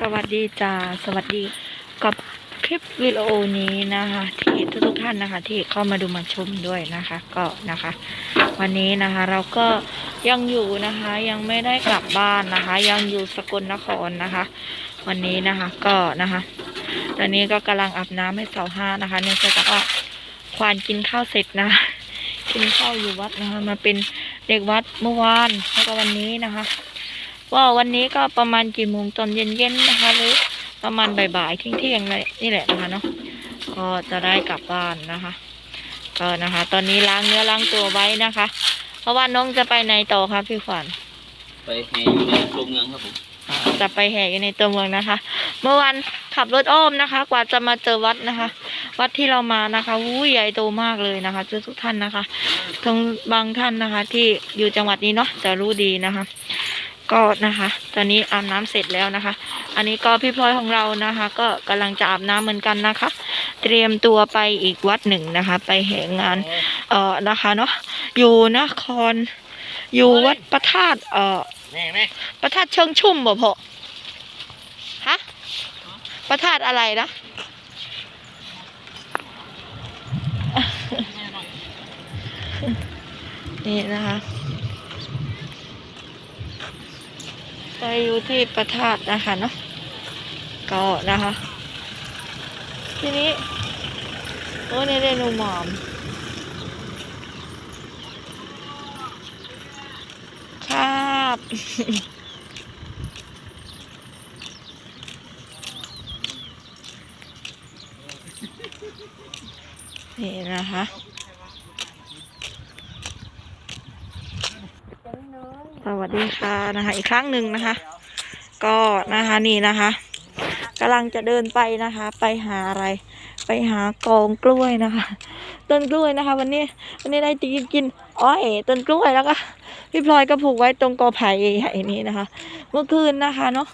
สวัสดีจ้าสวัสดีกับคลิปวิดีโอนี้นะคะ ที่ทุกๆท่านนะคะ ที่เข้ามาดูมาชมด้วยนะคะ ก็นะคะ วันนี้นะคะเราก็ยังอยู่นะคะ ยังไม่ได้กลับบ้านนะคะ ยังอยู่สกลนครนะคะ วันนี้นะคะก็นะคะ ตอนนี้ก็กำลังอาบน้ำให้เสาห้านะคะเนื่องจากว่าควานกินข้าวเสร็จนะกินข้าวอยู่วัดนะคะ มาเป็นเด็กวัดเมื่อวานแล้วก็วันนี้นะคะ ว่าวันนี้ก็ประมาณกี่โมงตอนเย็นๆนะคะ หรือประมาณบ่ายๆเที่ยงๆเลยนี่แหละนะคะเนาะก็จะได้กลับบ้านนะคะก็นะคะ ตอนนี้ล้างเนื้อล้างตัวไว้นะคะ เพราะว่าน้องจะไปในต่อครับพี่ขวัญไปแห่อยู่ในตัวเมืองครับผมอ่าจะไปแห่อยู่ในตัวเมืองนะคะ เมื่อวันขับรถอ้อมนะคะ กว่าจะมาเจอวัดนะคะ วัดที่เรามานะคะอู้ใหญ่โตมากเลยนะคะทุกทุกๆท่านนะคะทั้งบางท่านนะคะ ที่อยู่จังหวัดนี้เนาะจะรู้ดีนะคะ ก็นะคะ ตอนนี้อาบน้ำเสร็จแล้วนะคะ อันนี้ก็พี่พลอยของเรานะคะ ก็กำลังจะอาบน้ำเหมือนกันนะคะ เตรียมตัวไปอีกวัดหนึ่งนะคะ ไปแห่งานเอ่อนะคะเนาะอยู่นคร อยู่วัดประธาตเอ่อแม่แม่ประธาตเชิงชุ่มบ่พอฮะประธาตอะไรนะนี่นะคะ ไปอยู่ที่ประธาตนะคะเนาะก็นะคะ ทีนี้โอ้นี่ได้นูหมอม ครับ นี่นะคะ ส วัสดีค่ะนะคะ อีกครั้งหนึ่งนะคะ ก็นะคะนี่นะคะกำลังจะเดินไปนะคะ ไปหาอะไร ไปหากองกล้วยนะคะ ต้นกล้วยนะคะ วันนี้วันนี้ได้จะกินกินอ้อยต้นกล้วยแล้วก็พี่พลอยก็ผูกไว้ตรงกอไผ่ใหญ่นี้นะคะ เมื่อคืนนะคะเนาะ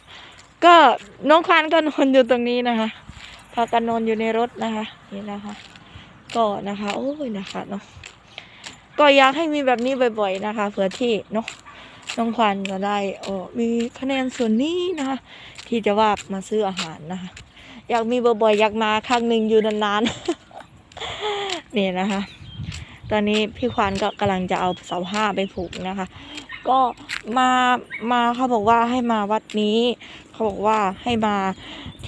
ก็น้องควานก็นอนอยู่ตรงนี้นะคะพากันนอนอยู่ในรถนะคะนี่นะคะก็นะคะ โอ้ยนะคะเนาะก็อยากให้มีแบบนี้บ่อย ๆ นะคะเผื่อที่เนาะ น้องควานก็ได้เออมีคะแนนส่วนนี้นะคะ ที่จะว่ามาซื้ออาหารนะคะ อยากมีบ่อยๆอยากมาครั้งหนึ่งอยู่นานๆ นี่นะคะ ตอนนี้พี่ควานก็กำลังจะเอาเสาห้าไปผูกนะคะ ก็มามาเขาบอกว่าให้มาวัดนี้ เขาบอกว่าให้มา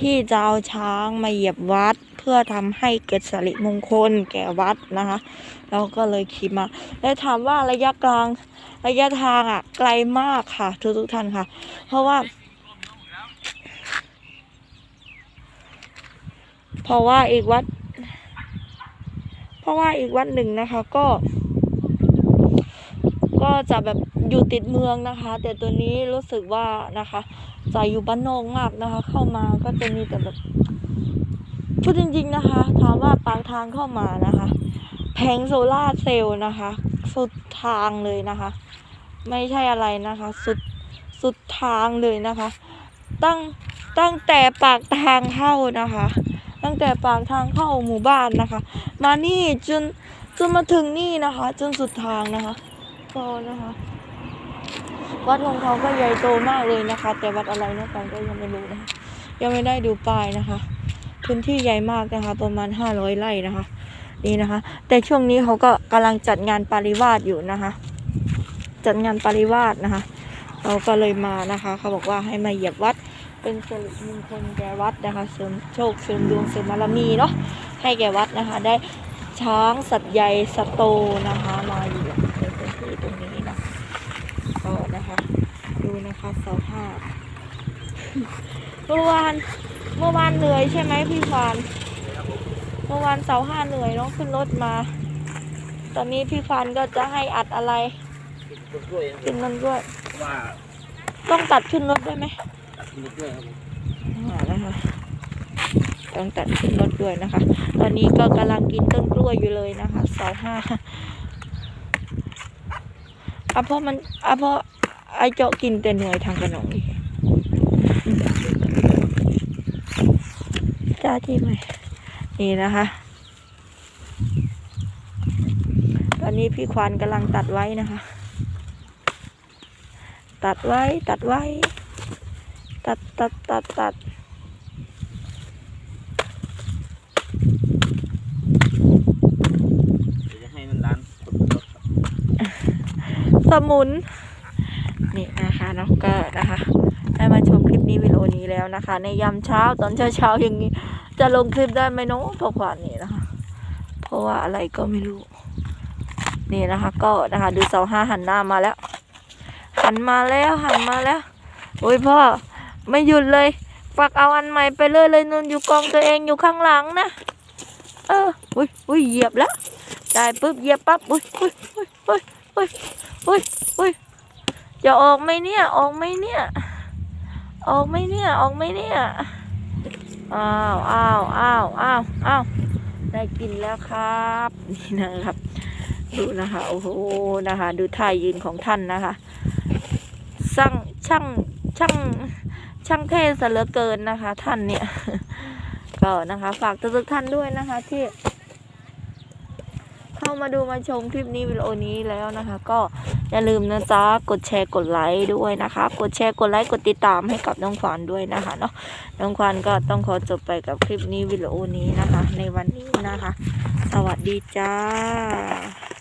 ที่จะเอาช้างมาเหยียบวัด พื่อทำให้เกิดสิริมงคลแก่วัดนะคะเราก็เลยขี่มา แล้ถามว่าระยะกลางระยะทางอะ ไกลมากค่ะ ทุกทุกท่านค่ะ เพราะว่า เพราะว่าอีกวัด เพราะว่าอีกวัดหนึ่งนะคะก็ ก็จะแบบอยู่ติดเมืองนะคะ แต่ตัวนี้รู้สึกว่านะคะจะอยู่บ้านนอกมากนะคะ เข้ามาก็จะมีแต่แบบ พูดจริงๆนะคะ ถามว่าปากทางเข้ามานะคะ แผงโซล่าเซลล์นะคะ สุดทางเลยนะคะ ไม่ใช่อะไรนะคะ สุดสุดทางเลยนะคะ ตั้งตั้งแต่ปากทางเข้านะคะ ตั้งแต่ปากทางเข้าหมู่บ้านนะคะ มานี่จนจนมาถึงนี่นะคะ จนสุดทางนะคะก็นะคะ วัดของเขาก็ใหญ่โตมากเลยนะคะ แต่วัดอะไรนะฟังก็ยังไม่รู้นะคะยังไม่ได้ดูป้ายนะคะ พื้นที่ใหญ่มากนะคะ ประมาณห้าร้อยไร่นะคะ นี่นะคะ แต่ช่วงนี้เขาก็กำลังจัดงานปาริวาสอยู่นะคะ จัดงานปาริวาสนะคะ เราก็เลยมานะคะ เขาบอกว่าให้มาเหยียบวัดเป็นสิริมงคลแก่วัดนะคะเสริมโชคเสริมดวงเสริมบารมีเนาะให้แก่วัดนะคะ ได้ช้างสัตว์ใหญ่สัตว์โตนะคะ มาอยู่ในพื้นที่ตรงนี้นะก็นะคะ ดูนะคะเสาห้าเมื่อวาน เมื่อวานเหนื่อยใช่ไหมพี่ฟานเมื่อวานเสาห้าเหนื่อยเนาะขึ้นรถมา ตอนนี้พี่ฟานก็จะให้อัดอะไรต้นกล้วยครับผขึ้นมรถด้วย ว่าต้องตัดขึ้นรถด้วยไหมตัดต้นกล้วยครับผมอ่านะคะต้องตัดขึ้นรถด้วยนะคะ ตอนนี้ก็กำลังกินต้นกล้วยอยู่เลยนะคะเสาห้าอะเพราะมันอะเพราะไอเจาะกินแต่หน่วยทางขนมอีก จ้าที่ไหมนี่นะคะ ตอนนี้พี่ควานกำลังตัดไว้นะคะ ตัดไว้ตัดไว้ ตัดตัดตัดตัดเดี๋ยวจะให้มันร้านคนรถครับสมุน นี่นะคะเนาะก็นะคะ ได้มาชมคลิปนี้วิดีโอนี้แล้วนะคะ ในยามเช้าตอนเช้าเช้าอย่างนี้ จะลงคลิปได้ไหมเนาะพอขวานนี่นะคะ เพราะว่าอะไรก็ไม่รู้ นี่นะคะ ก็นะคะ ดูเสาห้าหันหน้ามาแล้ว หันมาแล้วหันมาแล้วโอ้ยพ่อไม่หยุดเลยฝากเอาอันใหม่ไปเลยเลยนุ่นอยู่กองตัวเองอยู่ข้างหลังนะเอออุ้ยอุ้ยเหยียบแล้วได้ปุ๊บเหยียบปั๊บอุ้ยอุ้ยอุ้ยอุ้ยอุ้ยอุ้ยจะออกไหมเนี่ยออกไหมเนี่ย ออกไหมเนี่ย ออกไหมเนี่ย อ้าวอ้าวอ้าวอ้าวอ้าวได้กินแล้วครับ นี่นะครับ ดูนะคะ โอ้โห นะคะ ดูท่ายืนของท่านนะคะช่างช่างช่างช่างเท่ซะเหลือเกินนะคะ ท่านเนี่ย ก็นะคะ ฝากทุกท่านด้วยนะคะ ที่ มาดูมาชมคลิปนี้วิดีโอนี้แล้วนะคะ ก็อย่าลืมนะจ๊ะกดแชร์กดไลค์ด้วยนะคะ กดแชร์กดไลค์กดติดตามให้กับน้องขวัญด้วยนะคะเนาะน้องขวัญก็ต้องขอจบไปกับคลิปนี้วิดีโอนี้นะคะ ในวันนี้นะคะ สวัสดีจ้า